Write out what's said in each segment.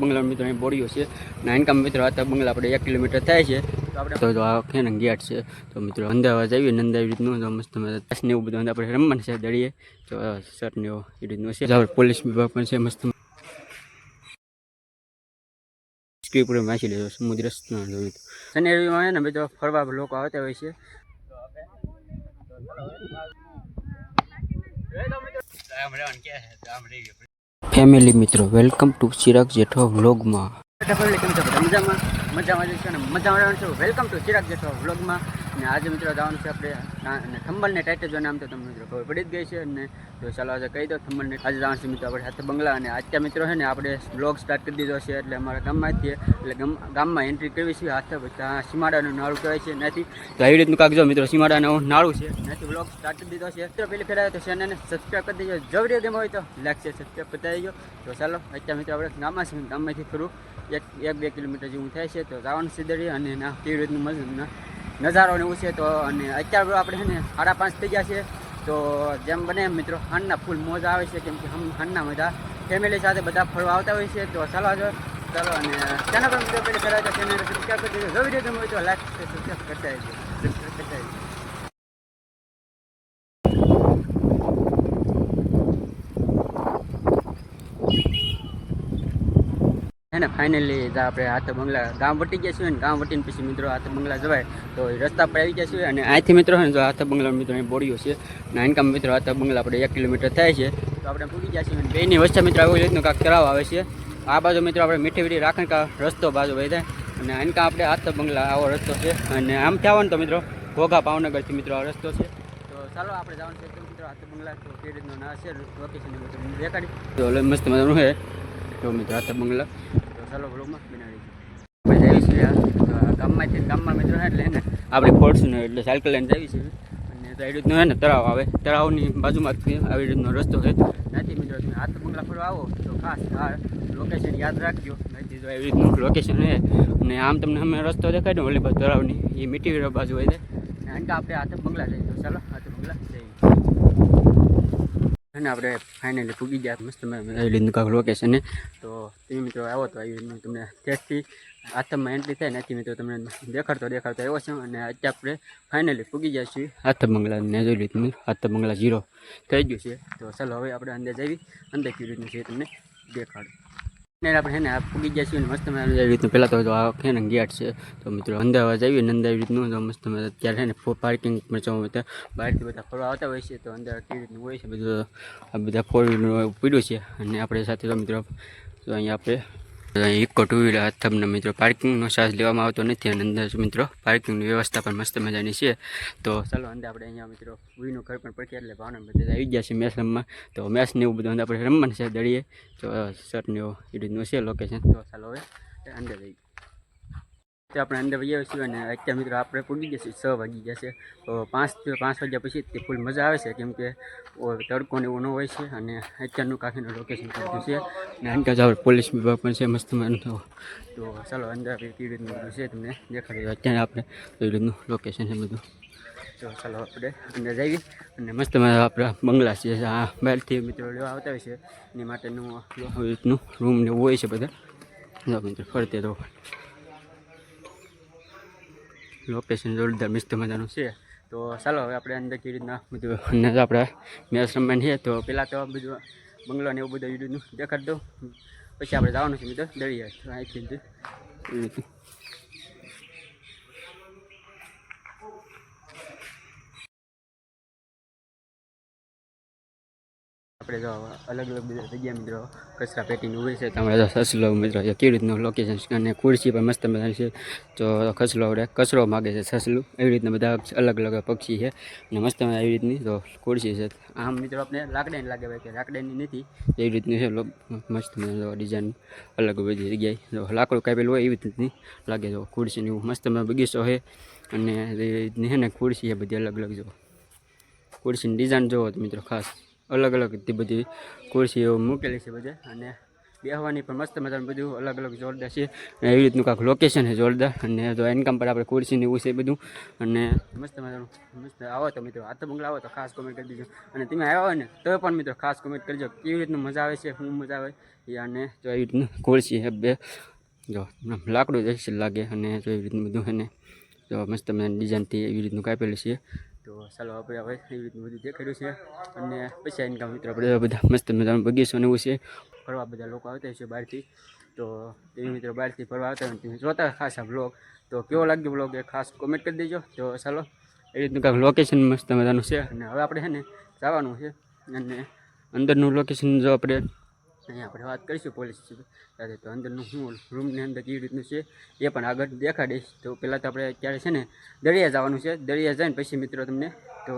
બંગલા મિત્રો અહીં બોડીઓ છે. નાનકામ મિત્રો હતા બંગલા આપણે એક કિલોમીટર થાય છે. તો આપણે તો આ છે ને ગેટ છે. તો મિત્રો અમદાવાદ આવીએ ને આવી રીતનું તો મસ્ત મસ્ત ને એવું બધું આપણે રમવાનું છે દળીએ તો સર ને એવું એ રીતનું છે. પોલીસ વિભાગ પણ છે મસ્ત સ્ક્રીપ્ટ વાંચી લેજો સમુદ્ર સ્નાન જોયું શનિ રવિમાં ને બધો ફરવા લોકો આવતા હોય છે. ફેમિલી મિત્રો વેલકમ ટુ ચિરાગ જેઠો વ્લોગમાં મજામાં મજામાં જ છે ને મજામાં વેલકમ ટુ ચિરાગ જેઠો વ્લોગમાં અને આજે મિત્રો જવાનું છે આપણે અને થંબલને ટાઇટલ જોઈને આમ તો તમને મિત્રો ખબર પડી જ ગઈ છે અને તો ચાલો આજે કહી દો થંબલને આજે જવાનું છે મિત્રો આપણે સાથે બંગલા અને આજના મિત્રો છે ને આપણે બ્લોગ સ્ટાર્ટ કરી દીધો છે એટલે અમારા ગામમાં જ છીએ એટલે ગામ ગામમાં એન્ટ્રી કરવી છે હાથે, પછી સીમાડાનું નાળું કહેવાય છે નથી તો આવી રીતનું કાગજો મિત્રો સીમાડાનું નાળું છે નથી બ્લોગ સ્ટાર્ટ કરી દીધો છે. તો પેલી ફેરાય તો ચેનલને સબસ્ક્રાઈબ કરી દેજો. જો વીડિયો ગેમ હોય તો લાઈક છે સબસ્ક્રાઈબ કરી દેજો. તો ચાલો, અત્યારે મિત્રો આપણે ગામમાં છે ગામમાંથી થોડું એક એક બે કિલોમીટર જેવું થાય છે. તો જવાનું સીધડી અને ના કેવી રીતનું મજા નજારો ને એવું છે તો અને અત્યારે આપણે છે ને સાડા પાંચ થઈ ગયા છે. તો જેમ બને મિત્રો હાનના ફૂલ મોજ આવે છે, કેમ કે હમ હાનના મજા ફેમિલી સાથે બધા ફરવા આવતા હોય છે. તો ચાલો જો ચાલો અને ચેનલ પર મિત્રો, પેલી કરાવે તો ચેનલ સબસ્ક્રાઈબ કરી દેજો. જો વીડિયો ગમે હોય તો લાઈક સબસ્ક્રાઈબ કરતા સબસ્ક્રાઈબ કરતા હે ને ફાઇનલી આપણે હાથ બંગલા ગામ વટી ગયા છીએ અને ગામ વટીને પછી મિત્રો હાથ બંગલા જવાય. તો રસ્તા પર આવી ગયા છીએ અને અહીંથી મિત્રો છે ને, જો હાથ બંગલા મિત્રો અહીં બોડીઓ છે નાનકામ મિત્રો હાથ બંગલા આપણે એક કિલોમીટર થાય છે. તો આપણે પૂરી ગયા છીએ અને બેની વચ્ચે મિત્રો આવી રીતનું કાંક તળાવ આવે છે. આ બાજુ મિત્રો આપણે મીઠી મીઠી રાખણ કા રસ્તો બાજુ વહી જાય. અને આનકા આપણે હાથ બંગલા આવો રસ્તો છે. અને આમ આવો ને તો મિત્રો, ઘોઘા ભાવનગરથી મિત્રો આ રસ્તો છે. તો ચાલો આપણે જવાનું છે મિત્રો હાથ બંગલા, તો કઈ રીતનું ના છે લોકેશન દેખાડી. તો મસ્ત મજાનું છે તો મિત્રો હાથ બંગલા. ચાલો છીએ આ ગામમાંથી, ગામમાં મિત્રો એટલે ને આપણે ફોર્ચ્યુનર એટલે સાયકલ લઈને જઈએ છીએ. અને તો એ રીતનું હોય ને તળાવ આવે. તળાવની બાજુમાં આવી રીતનો રસ્તો છે. નથી મિત્રો તમે હાથ બંગલા ફરવા આવો તો ખાસ આ લોકેશન યાદ રાખજો. નથી તો એવી રીતનું લોકેશન છે. અને આમ તમને અમે રસ્તો દેખાય ને ઓલી બાજુ તળાવની, એ મીઠી બાજુ હોય છે. અને આંકા આપણે હાથ બંગલા જઈએ ચાલો, હાથ બંગલા જઈએ અને આપણે ફાઇનલી પૂગી ગયા. મસ્ત રીતનું કાંક લોકેશન તો તમે મિત્રો આવો તો આવી તમને ત્યાંથી આથમમાં એન્ટ્રી થાય નથી મિત્રો તમને દેખાડતો દેખાડતો આવ્યો છે અને અત્યારે આપણે ફાઇનલી પૂગી ગયા છીએ. બંગલા ને જોઈ લીધું બંગલા ઝીરો થઈ ગયું છે. તો ચાલો હવે આપણે અંદર જઈએ અંદર કેવી રીતનું છે તમને દેખાડું. ને આપણે છે ને પૂગી ગયા છીએ મસ્ત મજાનું એવી રીતનું. પહેલાં તો આ છે ને ગેટ છે, તો મિત્રો અમદાવાદ આવીએ ને અંદર એવી રીતનું તો મસ્ત મજા. અત્યારે છે ને પાર્કિંગ પણ જવું બધા બહારથી બધા ફરવા આવતા હોય છે, તો અંદર કેવી રીતનું હોય છે બધું, આ બધા ફોર વ્હીલનું પીડ્યું છે. અને આપણે સાથે તો મિત્રો, તો અહીંયા આપણે ઇકો ટુ વ્હીલર તમને મિત્રો પાર્કિંગનો ચાર્જ લેવામાં આવતો નથી અને અંદર મિત્રો પાર્કિંગની વ્યવસ્થા પણ મસ્ત મજાની છે. તો ચાલો અંદર આપણે અહીંયા મિત્રો ઉઈનું ઘર પણ પડખે એટલે ભાવના બધા આવી ગયા છે મેચ રમવા. તો મેચ ને એવું બધું અંદર આપણે રમવાનું છે, દડીએ. તો શર્ટ ને એવું એ રીતનું છે લોકેશન તો ચાલો હવે અંદર જઈએ. તો આપણે અંદર જઈએ છીએ અને અત્યારે મિત્રો આપણે પૂગી છીએ, છ વાગી જશે પાંચ પાંચ વાગ્યા પછી તે ફૂલ મજા આવે છે, કેમ કે તડકો ને એવું ન હોય છે અને અત્યારનું કાંકીનું લોકેશન કરતું છે. અને અંદર જ પોલીસ વિભાગ પણ છે, મસ્ત મજાનું. તો ચાલો અંદર કેવી રીતનું બધું છે તમને દેખાડી અત્યારે આપણે રીતનું લોકેશન છે બધું. તો ચાલો આપણે અંદર જઈએ અને મસ્ત મજા આપણા બંગલા છે. આ બહારથી મિત્રો લેવા આવતા હોય છે, એની માટેનું રીતનું રૂમ ને એવું હોય છે બધા. મિત્રો, ફરતે તો. લોકેશન જોરદાર મસ્ત મજાનું છે. તો ચાલો, હવે આપણે અંદર કેવી રીતના બધું અંદર આપણે મેચ રમવાની છે તો પહેલાં તો બધું બંગલો ને એવું બધું દેખાડી દઉં. પછી આપણે જવાનું છે મિત્રો દળીએ અહીંથી જ એવી રીતનું આપણે જો અલગ અલગ બધા જગ્યા મિત્રો, કચરા પેટીનું હોય છે. તમારે જો સસલો મિત્રો કેવી રીતનું લોકેશન અને ખુરશી પણ મસ્ત મજાની છે. તો ખસલો આપણે કચરો માગે છે સસલું. એવી રીતના બધા અલગ અલગ પક્ષી છે. અને મસ્ત એવી રીતની તો ખુરશી છે. આમ મિત્રો આપણે લાકડાની લાગે ભાઈ કે લાકડાની નથી. એવી રીતની છે મસ્ત ડિઝાઇન અલગ બધી જગ્યાએ. જો લાકડું કાપેલું હોય એવી રીતની લાગે જો ખુરશીની એવું મસ્ત બગીચો છે. અને એવી રીતની છે ને ખુરશી છે બધી અલગ અલગ જો. ખુરશીની ડિઝાઇન જોવો તો મિત્રો ખાસ. અલગ અલગ તે બધી ખુરશીઓ મૂકેલી છે બધે. અને બેહવાની પણ મસ્ત મજાનું બધું અલગ અલગ જોરદાર છે. અને એવી રીતનું કાંઈક લોકેશન છે જોરદાર. અને જો ઇન્કમ પર આપણે ખુરશીને એવું છે બધું. અને મસ્ત મજાનું, મસ્ત આવો તો મિત્રો, આ તો બંગલા આવો તો ખાસ કોમેન્ટ કરી દીજો. અને તમે આવ્યા હોય ને, તો પણ મિત્રો ખાસ કોમેન્ટ કરજો. કેવી રીતનું મજા આવે છે, શું મજા આવે? અને જો એવી રીતનું ખુરશી છે બે. જો લાકડું જશે લાગે. અને જો એવી રીતનું બધું છે જો મસ્ત મજાની ડિઝાઇનથી એવી રીતનું કાપેલું છે. તો ચાલો આપણે હવે એવી રીતનું બધું દેખાડ્યું છે. અને પછી ઇન્કમ મિત્રો આપણે બધા મસ્ત મજાનું બગીચો ને એવું છે. ફરવા બધા લોકો આવતા છે બહારથી. તો તેવી મિત્રો બહારથી ફરવા આવતા હોય જોતા ખાસ આ બ્લોગ તો કેવો લાગ્યો બ્લોગ એ ખાસ કોમેન્ટ કરી દેજો. તો ચાલો એ રીતનું કાંઈક લોકેશન મસ્ત મજાનું છે. અને હવે આપણે છે ને જવાનું છે. અને અંદરનું લોકેશન જો આપણે અહીંયા આપણે વાત કરીશું પોલીસ સાથે તો અંદરનું શું રૂમની અંદર કેવી રીતનું છે, એ પણ આગળ દેખાડીશ તો પહેલાં તો આપણે અત્યારે છે ને દરિયા જવાનું છે. દરિયા જઈને પછી મિત્રો તમને, તો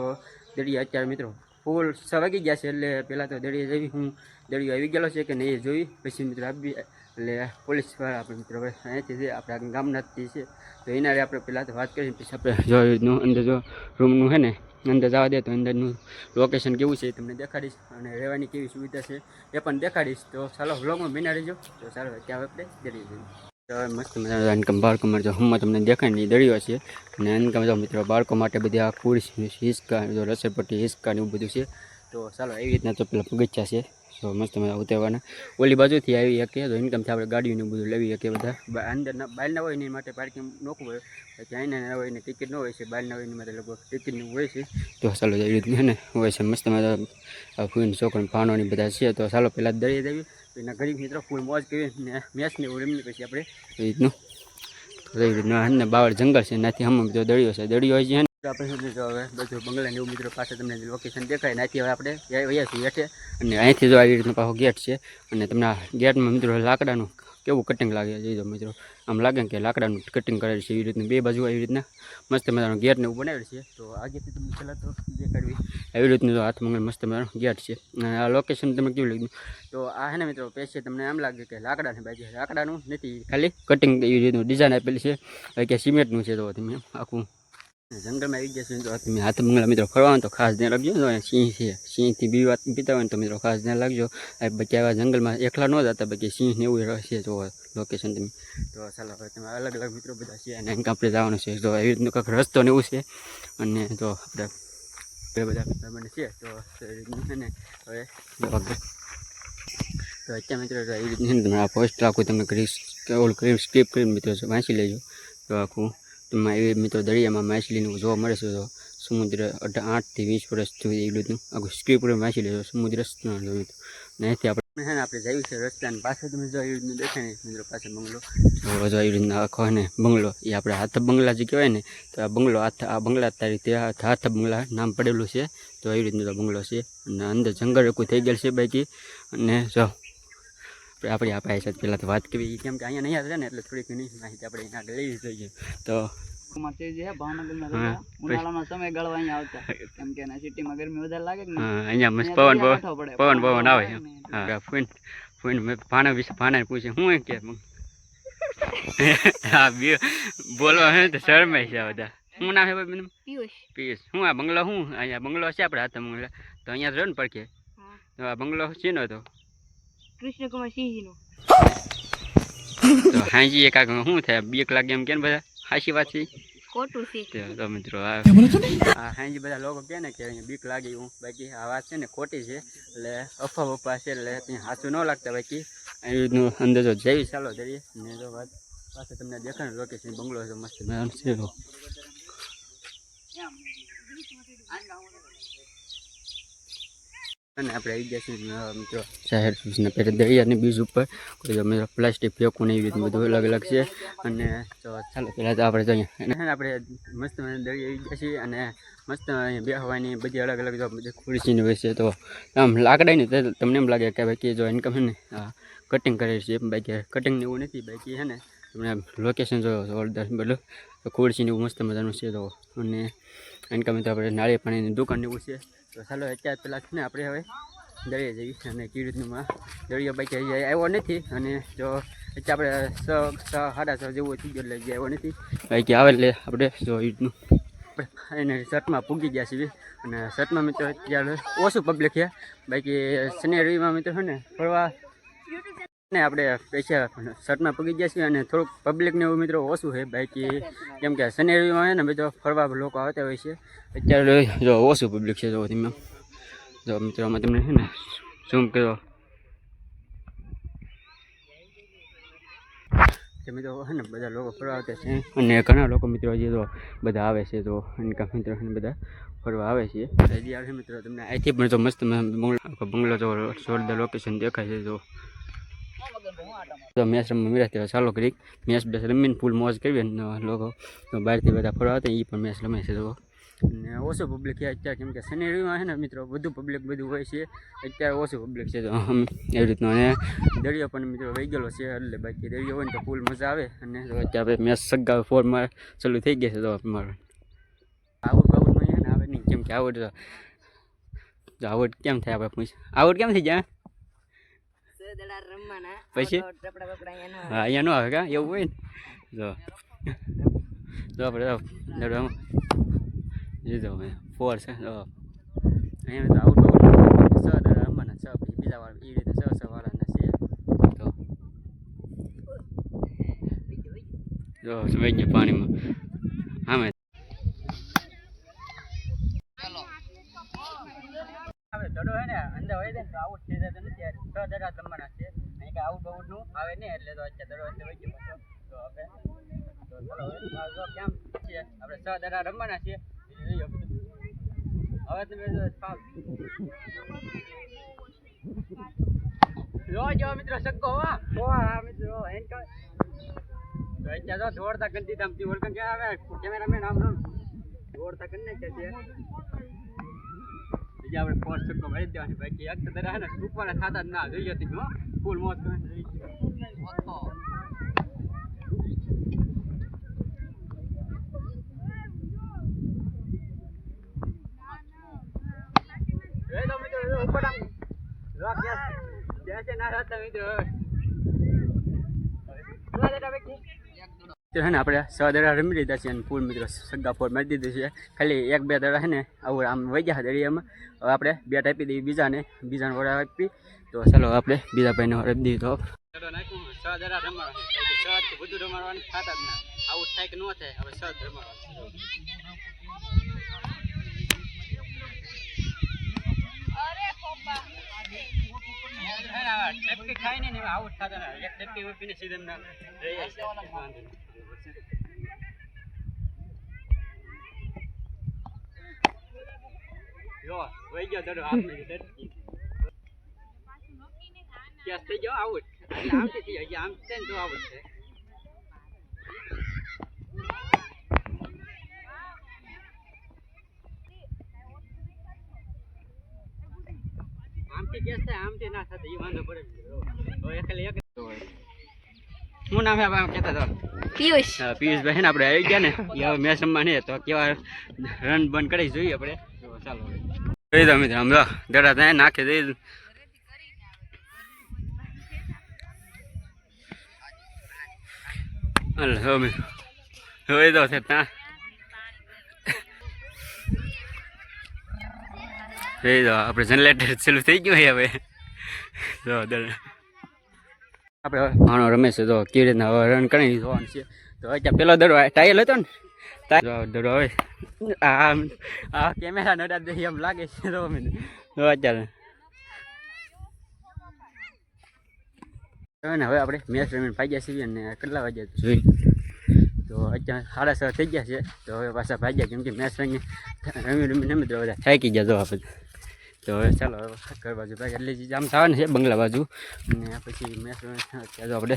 દરિયા અત્યારે મિત્રો ફૂલ સવાગી ગયા છે એટલે પહેલાં તો દરિયા જવી હું દરિયો આવી ગયેલો છે કે નહીં એ જોઈ. પછી મિત્રો આપી, એટલે પોલીસવાળા આપણે મિત્રો હવે અહીંયાથી છે આપણે ગામનાથી છે. તો એના આપણે પહેલાં તો વાત કરીએ પછી આપણે જો અંદર જો રૂમનું છે ને, અંદર જવા દે તો અંદરનું લોકેશન કેવું છે એ તમને દેખાડીશ અને રહેવાની કેવી સુવિધા છે એ પણ દેખાડીશ. તો ચાલો વ્લોગમાં બિના રહેજો. તો ચાલો ત્યાં આપણે દળી જઈએ મસ્ત મજા અનકમ બાળકો માટે જો તમને દેખાય ને દળીઓ છે. અને અનકમ મિત્રો બાળકો માટે બધી આ ખુરશી હિસકા, જો હિસકા ને એવું બધું છે. તો ચાલો એવી રીતના તો પેલા બગીચા છે. તો મસ્ત મજા ઉતરવાના ઓલી બાજુથી આવી શકીએ તો ઇન્કમથી આપણે ગાડીઓને બધું લેવી શકીએ બધા. અંદરના બહારના હોય એની માટે પાર્કિંગ નોખવું હોય. પછી અહીંના ના હોય ને ટિકિટ ન હોય છે બહારના હોય ને માટે લગભગ ટિકિટનું હોય છે. તો ચાલો એવી રીતનું ને હોય છે, મસ્ત મજા ફૂલ ફૂન ફાણોની બધા છે. તો ચાલો પહેલાં દરિયા દેવી એના ગરીબ મિત્રો ફૂલ મોજ કરી ને મેચની એવું રમીને પછી આપણે. એ રીતનું. એવી રીતનું. બાવળ જંગલ છે, એનાથી હમ બીજો દરિયો છે. દરિયો હોય છે ને આપણે શું કીધું હવે? બધું બંગલા એવું મિત્રો પાસે તમને લોકેશન દેખાય ત્યાંથી હવે આપણે વયા છીએ અને અહીંથી જો આવી રીતનો પાછો ગેટ છે. અને તમને આ ગેટમાં મિત્રો લાકડાનું કેવું કટિંગ લાગે છે મિત્રો. આમ લાગે ને કે લાકડાનું કટિંગ કરેલ છે એવી રીતનું, બે બાજુ આવી રીતના. મસ્ત મજાનું ગેટ ને એવું બનાવેલ છે. તો આગેથી તમને પહેલાં તો દેખાડવી. એવી રીતનું હાથ મંગળ મસ્ત મજાનું ગેટ છે. અને આ લોકેશન તમે કેવું લાગ્યું? તો આ હે ને મિત્રો પેશે તમને એમ લાગે કે લાકડાની બાજુ લાકડાનું નથી, ખાલી કટિંગ એવી રીતનું ડિઝાઇન આપેલી છે. કે સિમેન્ટનું છે તો તમે આખું જંગલમાં આવી ગયા છે. તો તમે હાથ બંગલા મિત્રો ફરવાનું તો ખાસ ધ્યાન રાખજો. સિંહ છે, સિંહથી બી વાત પીતા હોય ને તો મિત્રો ખાસ ધ્યાન રાખજો. બાકી આવા જંગલમાં એકલા ન જતા, બાકી સિંહ ને એવું છે જો લોકેશન તમે. તો ચાલો, હવે તમે અલગ અલગ મિત્રો બધા છે અને અહીં આપણે જવાનું છે. તો એવી રીતનું કંઈક રસ્તો ને એવું છે. અને તો આપણે બધા મને છે, તો ને હવે તો અત્યારે મિત્રો એવી રીતની તમે આ પોસ્ટ આખું તમે કરી ઓલ કરી સ્કીપ કરીને મિત્રો વાંચી લેજો. તો આખું એવી મિત્રો દરિયામાં માછલીનું જોવા મળે છે તો સમુદ્ર આઠથી વીસ વર્ષ સુધી એ રીતનું આખું સ્ક્રીપ માછલી લેજો, સમુદ્ર સ્નાન જોયું હતું ને આપણે ને આપણે જઈએ છીએ રસ્તાની પાસે તમે જો એવી રીતનું દેખાય ને, મિત્રો પાસે બંગલો. જો જો એવી રીતના આખો ને બંગલો, એ આપણે હાથ બંગલા જે કહેવાય ને, તો આ બંગલો હાથ, આ બંગલા તારી તે હાથ બંગલા નામ પડેલું છે. તો એવી રીતનું તો બંગલો છે. અને અંદર જંગલ એકું થઈ ગયેલ છે બાકી. અને જો આપણે આપણી છે પહેલાં તો વાત કરી કેમ કે અહીંયા નહીં આવે ને એટલે થોડીક ઘણી માહિતી આપણે અહીંયા આગળ લઈ જોઈએ. તો માં જે છે ભાવનગરમાં હા, રહેતા, ઉનાળામાં સમય ગાળવા અહીંયા આવતા. કેમ કે એના સિટીમાં ગરમી વધારે લાગે કે અહીંયા મસ્ત પવન પવન પવન પવન આવે હા ફોન ફોન મેં ભાણા વિશે ભાણા પૂછે હું એમ કે હા બે બોલવા હે તો શરમાય છે બધા. શું નામ છે પિયુષ. પિયુષ. હું આ બંગલો હું અહીંયા બંગલો છે આપણે હાથ બંગલા તો અહીંયા રહ્યો ને પડખે. હા. તો આ બંગલો છે ને તો? કૃષ્ણકુમાર સિંહજી નું તો હાંજી એક આગળ શું થાય? બીક લાગે એમ કે બધા? હાચી વાત છે? ખોટું છે. તો મિત્રો આ હાજી હાંજી બધા લોકો કે ને કે અહીંયા બીક લાગે હું. બાકી આ વાત છે ને ખોટી છે. એટલે અફવા બફા છે એટલે ત્યાં હાચું ન લાગતા બાકી. અહીં અંદાજો અંદર જો જઈ ચાલો જઈએ ને તો વાત પાસે તમને દેખાણ લોકેશન બંગલો છે મસ્ત મજાનો છે. અને આપણે આવી ગયા છીએ મિત્રો, શહેર સૂચના પહેલાં દરિયાની બીજ ઉપર. કોઈ મિત્રો પ્લાસ્ટિક ફેંકવું નહીં એવી બધું અલગ અલગ છે. અને તો ચાલો, પહેલાં તો આપણે જઈએ અને આપણે મસ્ત દરિયા આવી ગયા છીએ અને મસ્ત અહીંયા બેહવાની બધી અલગ અલગ બધી ખુરશીની હોય છે તો આમ લાકડાની તમને એમ લાગે કે ભાઈ જો ઇન્કમ છે ને કટિંગ કરે છે બાકી કટિંગ એવું નથી, બાકી છે ને, તમને લોકેશન જો જોરદાર બધું. ખુરશીને એવું મસ્ત મજાનું છે તો અને ઇન્કમ તો આપણે નાળિયેર પાણીની દુકાન એવું છે. તો ચાલો, અત્યારે પહેલાં છે ને આપણે હવે દરિયા જઈએ અને કેવી રીતનું દરિયો હજી આવ્યો નથી અને જો આપણે છ સાડા છ જેવું થઈ ગયો એટલે આવ્યો નથી. બાકી આવે એટલે આપણે જો રીતનું એને શર્ટમાં પૂગી ગયા છીએ. અને શર્ટમાં મિત્રો અત્યારે ઓછું પબ્લિક છે. બાકી શનિ રવિમાં મિત્રો છે ને ફરવા ને આપણે પૈસા શર્ટમાં પગી ગયા છીએ અને થોડુંક પબ્લિકને એવું મિત્રો ઓછું છે. બાકી કેમ કે શનિ રવિમાં હોય ને મિત્રો ફરવા લોકો આવતા હોય છે. અત્યારે જો ઓછું પબ્લિક છે જો તમે. જો મિત્રો આમાં તમને છે ને ઝૂમ કરો. મિત્રો છે ને બધા લોકો ફરવા આવતા છે. અને ઘણા લોકો મિત્રો હજી તો બધા આવે છે તો અનકા મિત્રો બધા ફરવા આવે છે. મિત્રો તમને. અહીંથી પણ તો મસ્ત બંગલો બંગલો તો જોરદાર લોકેશન દેખાય છે તો તો મેચ રમવા મળ્યા ત્યારે ચાલો કરી મેચ બેસ રમીને ફૂલ મોજ કરવી અને લોકો બહારથી બધા ફરવા આવતા એ પણ મેચ રમે છે તો અને ઓછું પબ્લિક છે અત્યારે કેમ કે શનિ રવિમાં છે ને મિત્રો, બધું પબ્લિક બધું હોય છે. અત્યારે ઓછું પબ્લિક છે તો એવી રીતનું અને દરિયો પણ મિત્રો વહી ગયેલો છે, એટલે બાકી દરિયો હોય ને તો ફૂલ મજા આવે. અને અત્યારે મેચ સગ્ગા ફોરમાં ચાલુ થઈ ગયા છે તો મારું આઉટ બાઉટમાં નહીં આવે નહીં, કેમ કે આવડ આવડ કેમ થાય આપણે પૂછ આવડ કેમ થઈ જાય? પછી હા અહીંયા નો આવે કા એવું હોય ને જો જો આપણે દડવામાં લીધો મેં ફોર છે તો અહીંયા તો આઉટ બાઉટ છ દડા રમવાના છ પછી બીજા વાળા એ રીતે છ છ વાળાના છે તો જો સમજ ગયા પાણીમાં આમે હવે દડો હે ને અંદર હોય ને તો આઉટ થઈ જતો નથી છ દડા રમવાના છે અહીં કે આઉટ ને એટલે તો અત્યારે દડો એટલે વહી ગયો તો હવે તો ચલો કેમ છે? આપણે છ દડા રમવાના છે એટલે જોઈએ બધું. હવે તમે જો જો મિત્રો સક્કો હો. હો મિત્રો એન કા તો અત્યારે દોડતા કરી કે આવે? કેમેરામેન આમ આમ. દોડતા કરી નાખ્યા છે બીજા આપણે ફોર સક્કો મળી દેવાની. બાકી એક તો દરા હે ને સુપર થતા ના જોઈએ હતી હો. ફૂલ મોત કરીને. હે આપણે સો દડા રમી લીધા છે અને ફૂલ મિત્રો સગ્ગા ફોર મારી દીધું છે. ખાલી એક બે દડા છે ને, આવું આમ વહી ગયા દરિયામાં હવે આપણે બેટ આપી દઈએ બીજાને બીજાને વડા આપી. તો ચાલો, આપણે બીજા ભાઈને રમી આપી રમાડવા બધું રમાડવાનું થતા જ ના. આવું થાય કે ન થાય હવે સ રમાડવાનું ટપકી ખાય ને આઉટ થતા ના. એક ટપકી ઉપીને સીધા ના રહી જાય છે. વાંધો નહીં. જો વહી ગયો દડો થઈ ગયો આઉટ શું નામ છે કેતા હતા પિયુષ. હા, પિયુષભાઈ આપણે આવી ગયા ને હવે મેચ રમવા તો કેવા રન બંધ કરી જોઈએ આપણે. ચાલો. કહી દો દડા ત્યાં નાખી દઈ. હાલ હવે જોઈ દો છે ત્યાં જોઈ દો આપણે જનરેટર ચાલુ થઈ ગયું હવે જો આપણે હવે ભાણો રમે છે તો કેવી રીતના હવે રન કરી જોવાનું છે તો અત્યારે પેલો દડો ટાયલ હતો ને દડો હવે આ કેમેરા નડા દે એમ લાગે છે તો અમે અત્યારે હવે હવે આપણે મેચ રમીને ભાગ્યા છીએ અને કેટલા વાગ્યા જોઈ તો અત્યારે સાડા છ થઈ ગયા છે. તો હવે પાછા ભાગ્યા કેમ કે મેચ રમી રમી રમીને અમે તો બધા થાકી ગયા તો આપણે. તો હવે ચાલો હવે ઘર બાજુ ભાઈ એટલે જ આમ થવાનું છે બંગલા બાજુ. અને પછી મેચ ત્યાં આપણે.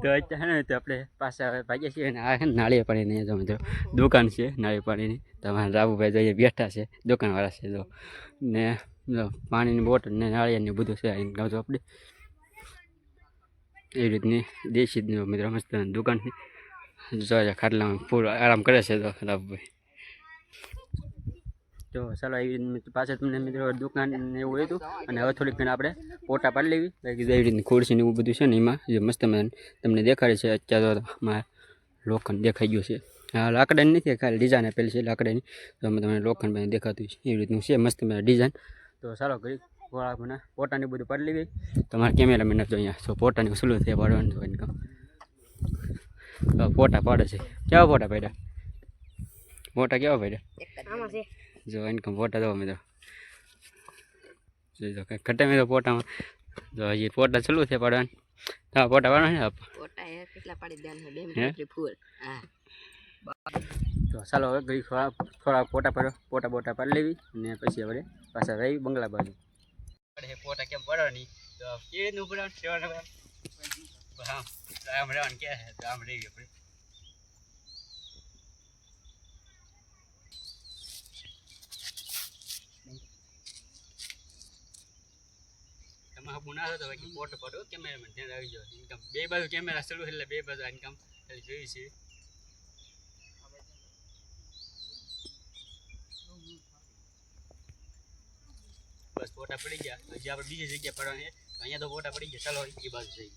તો અત્યારે ને તો આપણે પાછા હવે ભાગ્યા છીએ અને આ છે ને નાળિયેર પાણીની જો મિત્રો દુકાન છે નાળિયેર પાણીની તમારા રાબુભાઈ જોઈએ બેઠા છે દુકાનવાળા છે તો ને જો પાણીની બોટલ ને નાળિયાની બધું છે અહીં ગાવ આપણે. એ રીતની દેશી મિત્રો મસ્ત દુકાન જો ખાટલામાં ફૂલ આરામ કરે છે તો રાબુભાઈ તો ચાલો એવી પાછળ તમને મિત્રો દુકાન એવું હતું અને હવે થોડીક ઘણા આપણે ફોટા પાડી લેવી. એવી રીતની ખુરશી ને એવું બધું છે ને એમાં, જે મસ્ત તમને દેખાડે છે અત્યારે તો મારે લોખંડ દેખાઈ ગયું છે. હા, લાકડાની નથી, ખાલી ડિઝાઇન આપેલી છે લાકડાની. તો અમે તમને લોખંડ દેખાતું છે. એવી રીતનું છે મસ્ત ડિઝાઇન તો ચાલો કરી ઘોડા મને પોટાની બધું પાડી લેવી. તમારા કેમેરામેન જો અહીંયા સો પોટાની સલું થઈ પાડવાનું છે ઇન્કમ ફોટા પાડે છે. કેવા ફોટા પાડ્યા? ફોટા કેવા પાડ્યા? જો ઇન્કમ ફોટા દો મિત્રો જો કંઈ ઘટે મેં તો ફોટામાં. જો હજી ફોટા ચાલુ છે પાડવાનું. હા ફોટા પાડવાના ફોટા કેટલા પાડી દેવાના બે મિનિટ ફૂલ. હા. ચાલો હવે ઘડી થોડા થોડા ફોટા પાડો. બોટા પાડી લેવી અને પછી આપણે પાછા રહી બંગલા બાજુ. ફોટા કેમ પડવાની? તો રીતનું પડવાનું હા આમ રહેવાનું ક્યાં છે તો આમ રહી આપણે. તમે હબુ ના પાડો કેમેરામેન ધ્યાન જાવ ઇન્કમ બે બાજુ કેમેરા ચાલુ એટલે બે બાજુ ઇન્કમ જોઈ છે. બસ ફોટા પડી ગયા. હજી આપણે બીજી જગ્યા પડવાની અહીંયા તો ફોટા પડી ગયા. ચાલો એ બાજુ જઈએ.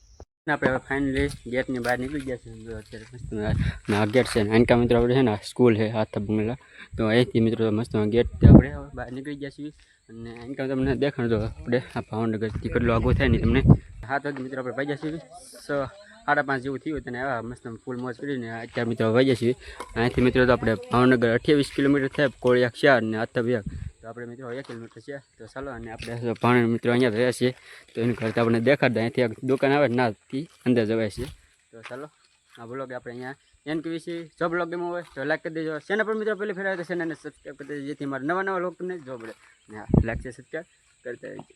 આપણે ફાઇનલી ગેટની બહાર નીકળી ગયા છે. અત્યારે મસ્ત ગેટ છે. નાનકા મિત્રો આપણે છે ને સ્કૂલ છે, હાથ બંગલા તો અહીંથી મિત્રો મસ્ત ગેટ આપણે બહાર નીકળી ગયા છીએ. અને ઇન્કમ તમને દેખાણ તો આપણે આ ભાવનગરથી કેટલું આગો થાય ને તમને હાથ વાગે મિત્રો આપણે ભાગ્યા છીએ. સો સાડા પાંચ જેવું થયું તને આવા મસ્ત ફૂલ મોજ કરીને અત્યારે મિત્રો વહીએ છીએ. અહીંથી મિત્રો તો આપણે ભાવનગર અઠ્યાવીસ કિલોમીટર થાય કોળિયા ચાર ને આતબ એક તો આપણે મિત્રો એક કિલોમીટર છે. તો ચાલો અને આપણે ભાણે મિત્રો અહીંયા રહ્યા છીએ, તો એની કરતાં આપણે દેખાડતા અહીંથી દુકાન આવે નાથી અંદર જવાય છે. તો ચાલો, આ બ્લોગ આપણે અહીંયા એન કહીએ છીએ. જો બ્લોગ ગમ્યો હોય તો લાઈક કરી દેજો. ચેનલ પર મિત્રો પહેલી ફેરવાય તો ચેનલને સબસ્ક્રાઈબ કરી દેજો, જેથી મારા નવા નવા લોકોને જોવા મળે. લાઈક છે સબસ્ક્રાઈબ કરતા રહેજો.